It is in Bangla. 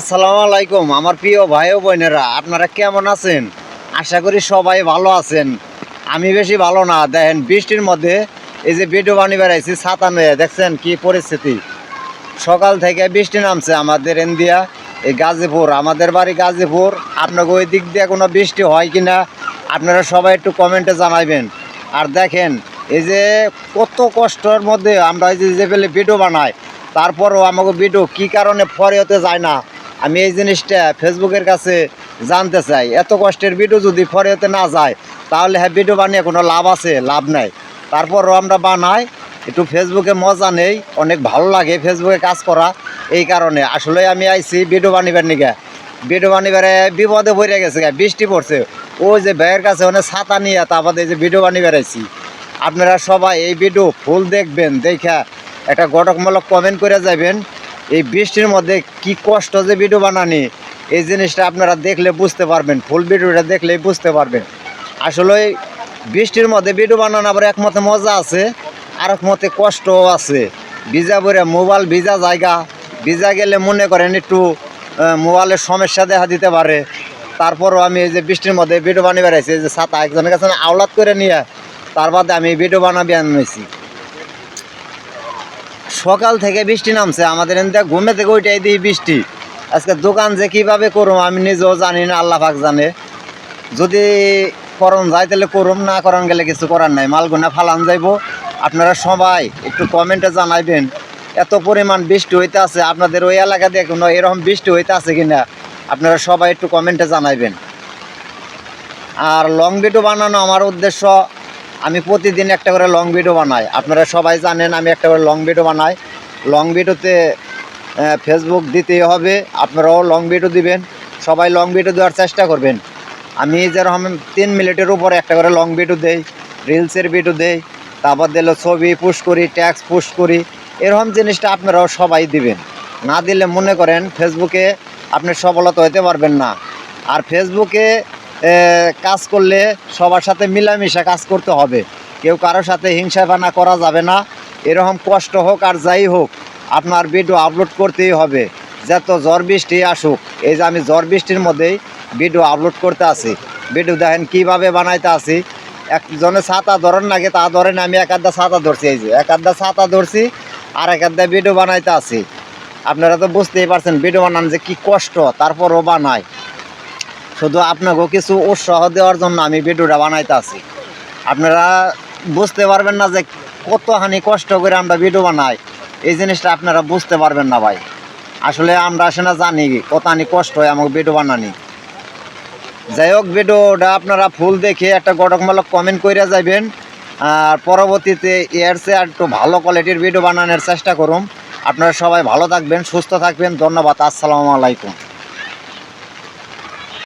আসসালামু আলাইকুম, আমার প্রিয় ভাই ও বোনেরা, আপনারা কেমন আছেন? আশা করি সবাই ভালো আছেন। আমি বেশি ভালো না, দেখেন বৃষ্টির মধ্যে এই যে ভিডিও বানিয়ে বেড়াইছি, ছাতা নিয়ে দেখছেন কি পরিস্থিতি? সকাল থেকে বৃষ্টি নামছে, আমাদের ইন্ডিয়া, এই গাজীপুর, আমাদের বাড়ি গাজীপুর। আপনাকে ওই দিক দিয়ে কোনো বৃষ্টি হয় কি না আপনারা সবাই একটু কমেন্টে জানাবেন আর দেখেন, এই যে কত কষ্টের মধ্যে আমরা এই যে পেলে ভিডিও বানাই, তারপরও আমাকে ভিডিও কি কারণে ফরে হতে যায় না আমি এই জিনিসটা ফেসবুকের কাছে জানতে চাই। এত কষ্টের ভিডিও যদি ফরে হতে না যায়, তাহলে হ্যাঁ ভিডিও বানিয়ে কোনো লাভ আছে? লাভ নাই। তারপরও আমরা বানাই, একটু ফেসবুকে মজা নেই, অনেক ভালো লাগে ফেসবুকে কাজ করা, এই কারণে। আসলে আমি আইছি ভিডিও বানিবার নিকে। ভিডিও বানিবারে বিপদে পড়ে গেছে বৃষ্টি পড়ছে। ওই যে ভাইয়ের কাছে অনেক ছাতা নিয়ে তারপর এই যে ভিডিও বানিবার আইছি। আপনারা সবাই এই ভিডিও ফুল দেখবেন, দেখা একটা গটকমূলক কমেন্ট করে যাবেন এই বৃষ্টির মধ্যে কি কষ্ট যে ভিডিও বানানি, এই জিনিসটা আপনারা দেখলে বুঝতে পারবেন ফুল ভিডিওটা দেখলেই বুঝতে পারবেন। আসলে বৃষ্টির মধ্যে ভিডিও বানানো আবার একমতে মজা আছে, আর এক মতে কষ্টও আছে। ভিজা বলে মোবাইল ভিজা জায়গা, ভিজা গেলে মনে করেন একটু মোবাইলের সমস্যা দেখা দিতে পারে। তারপরও আমি এই যে বৃষ্টির মধ্যে ভিডিও বানিয়ে বেড়াইছি যে ছাতা একজনের কাছে আওলাদ করে নিয়ে, তার বাদে আমি ভিডিও বানাবি আনিয়েছি সকাল থেকে বৃষ্টি নামছে, আমাদের এখানে ঘুমে থেকে ওইটাই দিই বৃষ্টি। আজকে দোকান যে কীভাবে করুম, আমি নিজেও জানি না, আল্লাহ পাক জানে। যদি করণ যায়, তাহলে করুম, না করণ গেলে কিছু করার নাই। মালগুনা ফালান যাইব। আপনারা সবাই একটু কমেন্টে জানাইবেন, এত পরিমাণ বৃষ্টি হইতে আছে, আপনাদের ওই এলাকা দিয়ে কোনো এরকম বৃষ্টি হইতে আছে কিনা? আপনারা সবাই একটু কমেন্টে জানাইবেন। আর লং ভিডিও বানানো আমার উদ্দেশ্য আমি প্রতিদিন একটা করে লং ভিডিও বানাই। আপনারা সবাই জানেন আমি একটা করে লং ভিডিও বানাই। লং ভিডিওতে ফেসবুক দিতেই হবে, আপনারাও লং ভিডিও দিবেন। সবাই লং ভিডিও দেওয়ার চেষ্টা করবেন। আমি যেরকম তিন মিনিটের উপরে একটা করে লং ভিডিও দেই রিলসের ভিডিও দেই, তারপর দিলে ছবি পুশ করি ট্যাক্স পুশ করি, এরকম জিনিসটা আপনারাও সবাই দিবেন। না দিলে মনে করেন ফেসবুকে আপনি সফলতা হতে পারবেন না। আর ফেসবুকে কাজ করলে সবার সাথে মিলামিশা কাজ করতে হবে। কেউ কারোর সাথে হিংসা বানা করা যাবে না। এরকম কষ্ট হোক আর যাই হোক, আপনার ভিডিও আপলোড করতেই হবে। যত ঝড় বৃষ্টি আসুক, এই যে আমি ঝড় বৃষ্টির মধ্যেই ভিডিও আপলোড করতে আছি। ভিডিও দেখেন কীভাবে বানাইতে আছি। একজনে ছাতা ধরেন নাকি তা ধরেন আমি এক আধা ছাতা ধরছি, এই যে এক আধা ছাতা ধরছি, আর এক আধা ভিডিও বানাইতে আছি। আপনারা তো বুঝতেই পারছেন ভিডিও বানান যে কি কষ্ট, তারপরও বানাই শুধু আপনাকেও কিছু উৎসাহ দেওয়ার জন্য আমি ভিডিওটা বানাইতে আছি। আপনারা বুঝতে পারবেন না যে কতখানি কষ্ট করে আমরা ভিডিও বানাই। এই জিনিসটা আপনারা বুঝতে পারবেন না ভাই। আসলে আমরা সেটা জানি কতখানি কষ্ট হয় আমাকে ভিডিও বানানি। যাই হোক, ভিডিওটা আপনারা ফুল দেখে একটা গঠকমূলক কমেন্ট করে যাবেন আর পরবর্তীতে এর চেয়ে একটু ভালো কোয়ালিটির ভিডিও বানানোর চেষ্টা করুন। আপনারা সবাই ভালো থাকবেন, সুস্থ থাকবেন। ধন্যবাদ, আসসালামু আলাইকুম।